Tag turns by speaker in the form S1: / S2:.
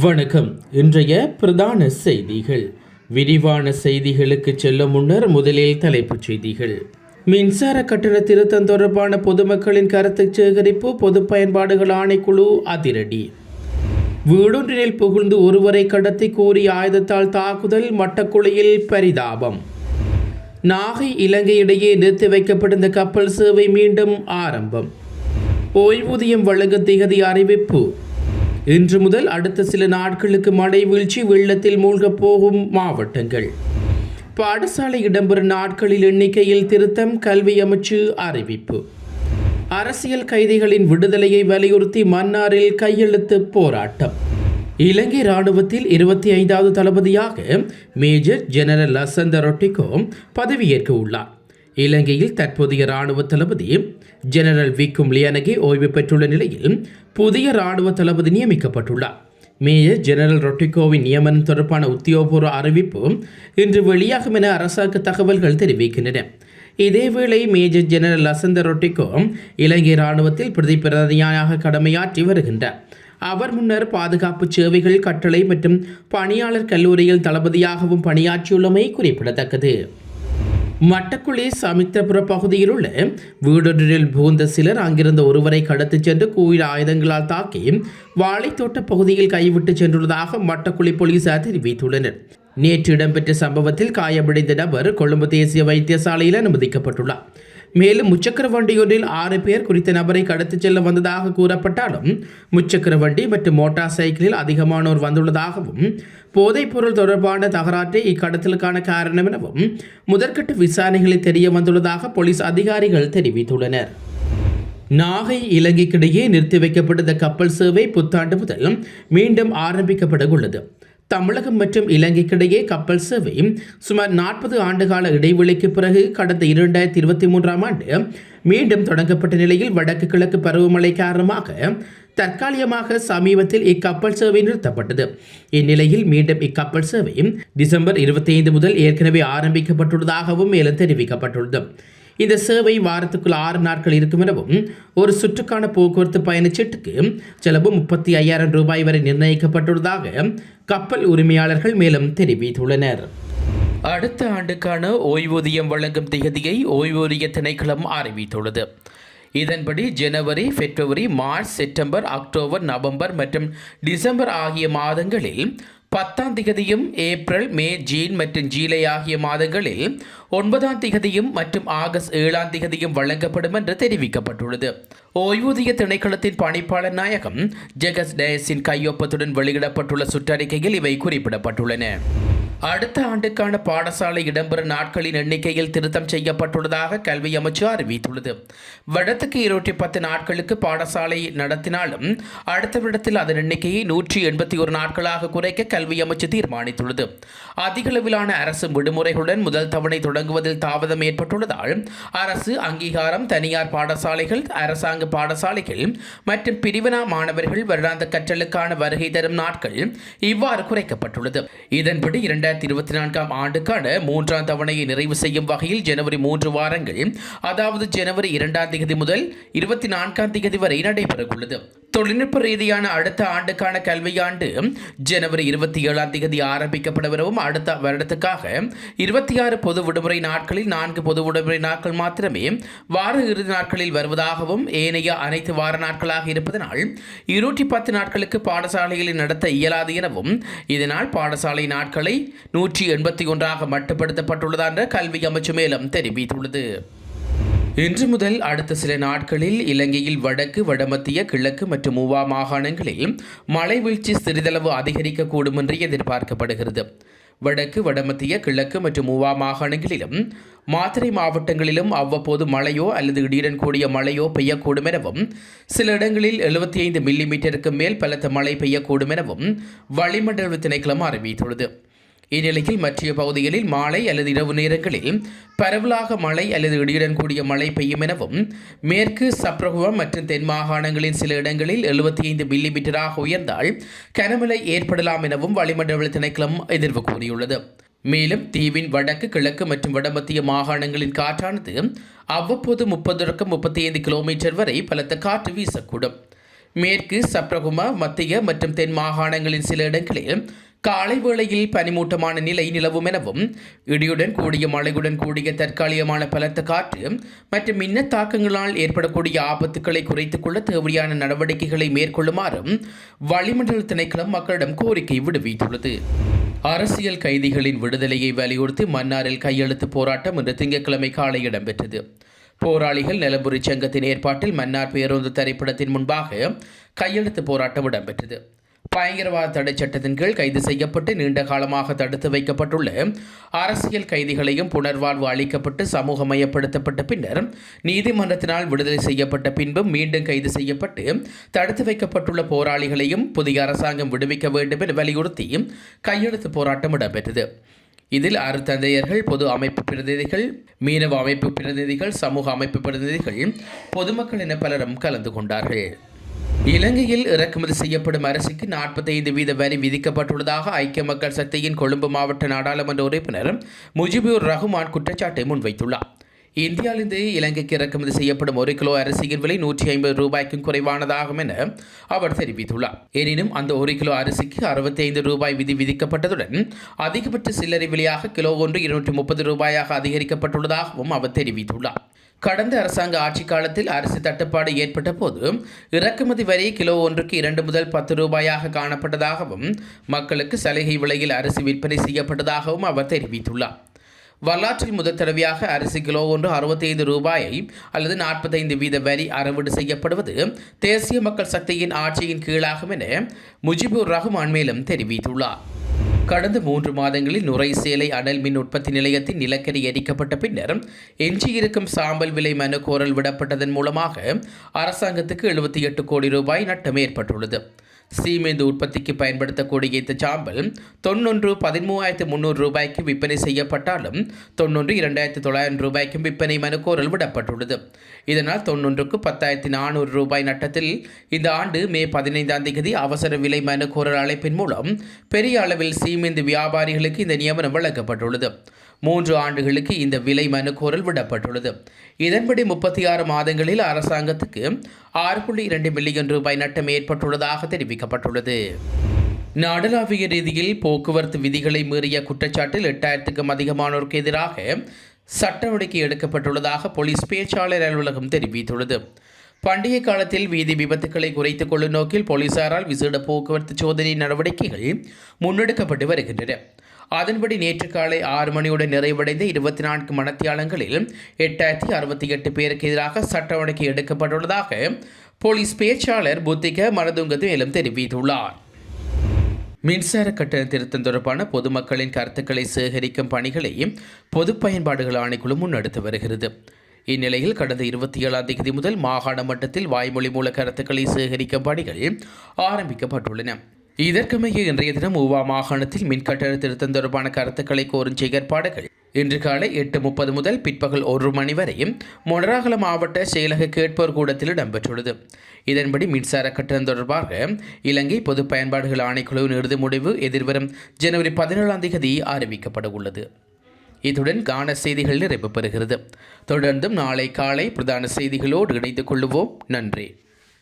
S1: வணக்கம். இன்றைய பிரதான செய்திகள். விரிவான செய்திகளுக்கு செல்ல முன்னர் முதலில் தலைப்புச் செய்திகள். மின்சார கட்டண திருத்தம் தொடர்பான பொதுமக்களின் கருத்து சேகரிப்பு பொது பயன்பாடுகள் ஆணைக்குழு அதிரடி. வீடொன்றினில் புகுந்து ஒருவரை கடத்தி கூறி ஆயுதத்தால் தாக்குதல் மட்டக்குழியில் பரிதாபம். நாகை இலங்கை இடையே நிறுத்தி வைக்கப்பட்டிருந்த கப்பல் சேவை மீண்டும் ஆரம்பம். ஓய்வூதியம் வழங்க திகதி அறிவிப்பு. இன்று முதல் அடுத்த சில நாட்களுக்கு மழை வீழ்ச்சி வெள்ளத்தில் மூழ்கப் போகும் மாவட்டங்கள். பாடசாலை இடம்பெறும் நாட்களில் எண்ணிக்கையில் திருத்தம் கல்வி அமைச்சு அறிவிப்பு. அரசியல் கைதிகளின் விடுதலையை வலியுறுத்தி மன்னாரில் கையெழுத்து போராட்டம். இலங்கை ராணுவத்தில் இருபத்தி ஐந்தாவது தளபதியாக மேஜர் ஜெனரல் லசந்த ரொட்டிகோ பதவியேற்க உள்ளார். இலங்கையில் தற்போதைய ராணுவ தளபதி ஜெனரல் விக்கும் லியனகே ஓய்வு பெற்றுள்ள நிலையில் புதிய ராணுவ தளபதி நியமிக்கப்பட்டுள்ளார். மேயர் ஜெனரல் ரொட்டிகோவின் நியமனம் தொடர்பான உத்தியோகபூர்வ அறிவிப்பு இன்று வெளியாகும் என அரசாங்க தகவல்கள் தெரிவிக்கின்றன. இதேவேளை மேஜர் ஜெனரல் லசந்த ரொட்டிகோ இலங்கை ராணுவத்தில் பிரதி பிரதியாக கடமையாற்றி வருகின்றார். அவர் முன்னர் பாதுகாப்பு சேவைகள் கட்டளை மற்றும் பணியாளர் கல்லூரியில் தளபதியாகவும் பணியாற்றியுள்ளமை குறிப்பிடத்தக்கது. மட்டக்குழி சமித்தபுர பகுதியில் உள்ள வீடொன்றில் புகுந்த சிலர் அங்கிருந்த ஒருவரை கடத்திச் சென்று கோயில் ஆயுதங்களால் தாக்கி வாழைத்தோட்ட பகுதியில் கைவிட்டு சென்றுள்ளதாக மட்டக்குழி போலீசார் தெரிவித்துள்ளனர். நேற்று இடம்பெற்ற சம்பவத்தில் காயமடைந்த நபர் கொழும்பு தேசிய வைத்தியசாலையில் அனுமதிக்கப்பட்டுள்ளார். மேலும் முச்சக்கர வண்டியொன்றில் ஆறு பேர் குறித்த நபரை கடத்திச் செல்ல வந்ததாக கூறப்பட்டாலும் முச்சக்கர வண்டி மற்றும் மோட்டார் சைக்கிளில் அதிகமானோர் வந்துள்ளதாகவும் போதைப்பொருள் தொடர்பான தகராற்றை இக்கடத்தலுக்கான காரணம் எனவும் முதற்கட்ட விசாரணைகளில் தெரிய வந்துள்ளதாக போலீஸ் அதிகாரிகள் தெரிவித்துள்ளனர். நாகை இலங்கைக்கிடையே நிறுத்தி வைக்கப்பட்ட கப்பல் சேவை புத்தாண்டு முதல் மீண்டும் ஆரம்பிக்கப்பட உள்ளது தமிழகம் மற்றும் இலங்கைக்கிடையே கப்பல் சேவை சுமார் நாற்பது ஆண்டுகால இடைவெளிக்கு பிறகு கடந்த இரண்டாயிரத்தி இருபத்தி மூன்றாம் ஆண்டு மீண்டும் தொடங்கப்பட்ட நிலையில் வடக்கு கிழக்கு பருவமழை காரணமாக தற்காலிகமாக சமீபத்தில் இக்கப்பல் சேவை நிறுத்தப்பட்டது. இந்நிலையில் மீண்டும் இக்கப்பல் சேவை டிசம்பர் இருபத்தி ஐந்து முதல் ஏற்கனவே ஆரம்பிக்கப்பட்டுள்ளதாகவும் மேலும் தெரிவிக்கப்பட்டுள்ளது. இந்த சேவை வாரத்துக்குள் ஆறு நாட்கள் இருக்கும் எனவும் ஒரு சுற்றுக்கான போக்குவரத்து பயணச்சீட்டுக்கு செலவு முப்பத்தி ஐயாயிரம் ரூபாய் வரை நிர்ணயிக்கப்பட்டுள்ளதாக கப்பல் உரிமையாளர்கள் மேலும் தெரிவித்துள்ளனர். அடுத்த ஆண்டுக்கான ஓய்வூதியம் வழங்கும் திகதியை ஓய்வூதிய திணைக்களம் அறிவித்துள்ளது. இதன்படி ஜனவரி பிப்ரவரி மார்ச் செப்டம்பர் அக்டோபர் நவம்பர் மற்றும் டிசம்பர் ஆகிய மாதங்களில் பத்தாம் திகதியும் ஏப்ரல் மே ஜீன் மற்றும் ஜீலை ஆகிய மாதங்களில் ஒன்பதாம் திகதியும் மற்றும் ஆகஸ்ட் ஏழாம் திகதியும் வழங்கப்படும் என்று தெரிவிக்கப்பட்டுள்ளது. ஓய்வூதிய திணைக்களத்தின் பணிப்பாளர் நாயகம் ஜெகஸ் டயஸின் கையொப்பத்துடன் வெளியிடப்பட்டுள்ள சுற்றறிக்கையில் இவை குறிப்பிடப்பட்டுள்ளன. அடுத்த ஆண்டுக்கான பாடசாலை இடம்பெறும் நாட்களின் எண்ணிக்கையில் திருத்தம் செய்யப்பட்டுள்ளதாக கல்வி அமைச்சு அறிவித்துள்ளது. வடத்துக்கு இருநூற்றி பத்து நாட்களுக்கு பாடசாலை நடத்தினாலும் அடுத்த விடத்தில் அதன் எண்ணிக்கையை நூற்றி எண்பத்தி ஒரு நாட்களாக குறைக்க கல்வி அமைச்சு தீர்மானித்துள்ளது. அதிகளவிலான அரசு விடுமுறைகளுடன் முதல் தவணை தொடங்குவதில் தாமதம் ஏற்பட்டுள்ளதால் அரசு அங்கீகாரம் தனியார் பாடசாலைகள் அரசாங்க பாடசாலைகள் மற்றும் பிரிவினா மாணவர்கள் வருடாந்த கற்றலுக்கான வருகை தரும் நாட்கள் இவ்வாறு குறைக்கப்பட்டுள்ளது. இதன்படி இரண்டு இரண்டாயிரத்தி இருபத்தி நான்காம் ஆண்டுக்கான மூன்றாம் தவணையை நிறைவு செய்யும் வகையில் ஜனவரி மூன்று வாரங்கள் அதாவது ஜனவரி இரண்டாம் தேதி முதல் இருபத்தி நான்காம் தேதி வரை நடைபெறவுள்ளது. தொழில்நுட்ப ரீதியான அடுத்த ஆண்டுக்கான கல்வியாண்டு ஜனவரி இருபத்தி ஏழாம் தேதி ஆரம்பிக்கப்படவிருக்கும் அடுத்த வருடத்துக்காக இருபத்தி ஆறு பொது விடுமுறை நாட்களில் நான்கு பொது விடுமுறை நாட்கள் மாத்திரமே வார இறுதி நாட்களில் வருவதாகவும் ஏனைய அனைத்து வார நாட்களாக இருப்பதனால் இருநூற்றி பத்து நாட்களுக்கு பாடசாலைகளில் நடத்த இயலாது எனவும் இதனால் பாடசாலை நாட்களை நூற்றி எண்பத்தி ஒன்றாக மட்டுப்படுத்தப்பட்டுள்ளதாக கல்வி அமைச்சு மேலும் தெரிவித்துள்ளது. இன்று முதல் அடுத்த சில நாட்களில் இலங்கையில் வடக்கு வடமத்திய கிழக்கு மற்றும் மூவா மாகாணங்களில் மழை வீழ்ச்சி சிறிதளவு அதிகரிக்கக்கூடும் என்று எதிர்பார்க்கப்படுகிறது. வடக்கு வடமத்திய கிழக்கு மற்றும் மூவா மாகாணங்களிலும் மாத்திரை மாவட்டங்களிலும் அவ்வப்போது மழையோ அல்லது இடியுடன் கூடிய மழையோ பெய்யக்கூடும் எனவும் சில இடங்களில் எழுபத்தி ஐந்து மில்லி மீட்டருக்கு மேல் பலத்த மழை பெய்யக்கூடும் எனவும் வளிமண்டல திணைக்களம் அறிவித்துள்ளது. இந்நிலையில் மற்றிய பகுதிகளில் மாலை அல்லது இரவு நேரங்களில் பரவலாக மழை அல்லது இடியுடன் கூடிய மழை பெய்யும் எனவும் மேற்கு சப்ரகுவம் மற்றும் தென் மாகாணங்களின் சில இடங்களில் எழுபத்தி ஐந்து மில்லி மீட்டராக உயர்ந்தால் கனமழை ஏற்படலாம் எனவும் வளிமண்டல திணைக்களம் எதிர்வு கூறியுள்ளது. மேலும் தீவின் வடக்கு கிழக்கு மற்றும் வடமத்திய மாகாணங்களின் காற்றானது அவ்வப்போது முப்பதுக்கும் முப்பத்தி ஐந்து கிலோமீட்டர் வரை பலத்த காற்று வீசக்கூடும். மேற்கு சப்ரகுமா மத்திய மற்றும் தென் மாகாணங்களின் சில இடங்களில் காலை வேளையில் பனிமூட்டமான நிலை நிலவும் எனவும் இடியுடன் கூடிய மழையுடன் கூடிய தற்காலிகமான பலத்த காற்று மற்றும் மின்ன தாக்கங்களால் ஏற்படக்கூடிய ஆபத்துக்களை குறைத்துக் கொள்ள தேவையான நடவடிக்கைகளை மேற்கொள்ளுமாறும் வளிமண்டல திணைக்களம் மக்களிடம் கோரிக்கை விடுவித்துள்ளது. அரசியல் கைதிகளின் விடுதலையை வலியுறுத்தி மன்னாரில் கையெழுத்து போராட்டம் இன்று திங்கட்கிழமை காலை இடம்பெற்றது. போராளிகள் நிலம்புரி சங்கத்தின் ஏற்பாட்டில் மன்னார் பேருந்து திரைப்படத்தின் முன்பாக கையெழுத்து போராட்டம் இடம்பெற்றது. பயங்கரவாத தடை சட்டத்தின் கீழ் கைது செய்யப்பட்டு நீண்ட காலமாக தடுத்து வைக்கப்பட்டுள்ள அரசியல் கைதிகளையும் புனர்வாழ்வு அளிக்கப்பட்டு சமூகமயப்படுத்தப்பட்ட பின்னர் நீதிமன்றத்தினால் விடுதலை செய்யப்பட்ட பின்பும் மீண்டும் கைது செய்யப்பட்டு தடுத்து வைக்கப்பட்டுள்ள போராளிகளையும் புதிய அரசாங்கம் விடுவிக்க வேண்டும் என வலியுறுத்தி கையெழுத்து போராட்டம் இடம்பெற்றது. இதில் அருத்தந்தையர்கள் பொது அமைப்பு பிரதிநிதிகள் மீனவ அமைப்பு பிரதிநிதிகள் சமூக அமைப்பு பிரதிநிதிகள் பொதுமக்கள் என பலரும் கலந்து கொண்டார்கள். இலங்கையில் இறக்குமதி செய்யப்படும் அரிசிக்கு நாற்பத்தைந்து வீத வரி விதிக்கப்பட்டுள்ளதாக ஐக்கிய மக்கள் சக்தியின் கொழும்பு மாவட்ட நாடாளுமன்ற உறுப்பினர் முஜிபுர் ரஹ்மான் குற்றச்சாட்டை முன்வைத்துள்ளார். இந்தியாவிலிருந்து இலங்கைக்கு இறக்குமதி செய்யப்படும் ஒரு கிலோ அரிசியின் விலை நூற்றி ஐம்பது ரூபாய்க்கும் குறைவானதாகும் என அவர் தெரிவித்துள்ளார். எனினும் அந்த ஒரு கிலோ அரிசிக்கு அறுபத்தி ஐந்து ரூபாய் விதி விதிக்கப்பட்டதுடன் அதிகபட்ச சில்லறை விலையாக கிலோ ஒன்று இருநூற்றி முப்பது ரூபாயாக அதிகரிக்கப்பட்டுள்ளதாகவும் அவர் தெரிவித்துள்ளார். கடந்த அரசாங்க ஆட்சி காலத்தில் அரிசி தட்டுப்பாடு ஏற்பட்ட போது இறக்குமதி வரி கிலோ ஒன்றுக்கு இரண்டு முதல் பத்து ரூபாயாக காணப்பட்டதாகவும் மக்களுக்கு சலுகை விலையில் அரிசி விற்பனை செய்யப்பட்டதாகவும் அவர் தெரிவித்துள்ளார். வரலாற்றில் முதல் தடவையாக அரிசி கிலோ ஒன்று அறுபத்தைந்து ரூபாயை அல்லது நாற்பத்தைந்து வீத வரி அறவீடு செய்யப்படுவது தேசிய மக்கள் சக்தியின் ஆட்சியின் கீழாகும் என முஜிபுர் ரஹ்மான் மேலும் தெரிவித்துள்ளார். கடந்த மூன்று மாதங்களில் நுரைசேலை அனல் மின் உற்பத்தி நிலையத்தின் நிலக்கரி எரிக்கப்பட்ட பின்னர் எஞ்சியிருக்கும் சாம்பல் விலை மனு கோரல் விடப்பட்டதன் மூலமாக அரசாங்கத்துக்கு எழுபத்தி எட்டு கோடி ரூபாய் நட்டம் ஏற்பட்டுள்ளது. சீமெந்து உற்பத்திக்கு பயன்படுத்தக்கூடிய இந்த சாம்பல் தொன்னொன்று பதிமூவாயிரத்து முந்நூறு ரூபாய்க்கு விற்பனை செய்யப்பட்டாலும் தொன்னொன்று இரண்டாயிரத்து தொள்ளாயிரம் ரூபாய்க்கும் விற்பனை மனுக்கோரல் விடப்பட்டுள்ளது. இதனால் தொன்னொன்றுக்கு பத்தாயிரத்தி நானூறு ரூபாய் நட்டத்தில் இந்த ஆண்டு மே பதினைந்தாம் தேதி அவசர விலை மனுக்கோரல் அழைப்பின் மூலம் பெரிய அளவில் சீமெந்து வியாபாரிகளுக்கு இந்த நியமனம் வழங்கப்பட்டுள்ளது. மூன்று ஆண்டுகளுக்கு இந்த விலை மனுக்கோரல் விடப்பட்டுள்ளது. இதன்படி முப்பத்தி ஆறு மாதங்களில் அரசாங்கத்துக்கு ஆறு புள்ளி இரண்டு மில்லியன் ரூபாய் நட்டம் ஏற்பட்டுள்ளதாக தெரிவிக்கப்பட்டுள்ளது. நாடளாவிய ரீதியில் போக்குவரத்து விதிகளை மீறிய குற்றச்சாட்டில் எட்டாயிரத்துக்கும் அதிகமானோருக்கு எதிராக சட்ட நடவடிக்கை எடுக்கப்பட்டுள்ளதாக போலீஸ் பேச்சாளர் அலுவலகம் தெரிவித்துள்ளது. பண்டிகை காலத்தில் வீதி விபத்துக்களை குறைத்துக் கொள்ளும் நோக்கில் போலீசாரால் விசேட போக்குவரத்து சோதனை நடவடிக்கைகள் முன்னெடுக்கப்பட்டு வருகின்றன. அதன்படி நேற்று காலை ஆறு மணியுடன் நிறைவடைந்த இருபத்தி நான்கு மனத்தியாளங்களில் எட்டாயிரத்தி அறுபத்தி எட்டு பேருக்கு எதிராக சட்ட நடவடிக்கை எடுக்கப்பட்டுள்ளதாக போலீஸ் பேச்சாளர் புத்திக மனதுங்கத்து மேலும் தெரிவித்துள்ளார். மின்சார கட்டண திருத்தம் தொடர்பான பொதுமக்களின் கருத்துக்களை சேகரிக்கும் பணிகளை பொது பயன்பாடுகள் ஆணைக்குழு முன்னெடுத்து வருகிறது. இந்நிலையில் கடந்த இருபத்தி ஏழாம் தேதி முதல் மாகாண மட்டத்தில் வாய்மொழி மூல கருத்துக்களை சேகரிக்கும் பணிகள் ஆரம்பிக்கப்பட்டுள்ளன. இதற்கமைய இன்றைய தினம் ஊவா மாகாணத்தில் மின்கட்டண திருத்தம் தொடர்பான கருத்துக்களை கோரும் செயற்பாடுகள் இன்று காலை எட்டு முப்பது முதல் பிற்பகல் ஒரு மணி வரையும் மொனராகல மாவட்ட செயலக கேட்போர் கூடத்தில் இடம்பெற்றுள்ளது. இதன்படி மின்சார கட்டணம் தொடர்பாக இலங்கை பொது பயன்பாடுகள் ஆணைக்குழுவின் இறுதி முடிவு எதிர்வரும் ஜனவரி பதினேழாம் தேதி அறிவிக்கப்பட உள்ளது இத்துடன் கான செய்திகள் நிறைவு பெறுகிறது. தொடர்ந்தும் நாளை காலை பிரதான செய்திகளோடு இணைந்து கொள்ளுவோம் நன்றி.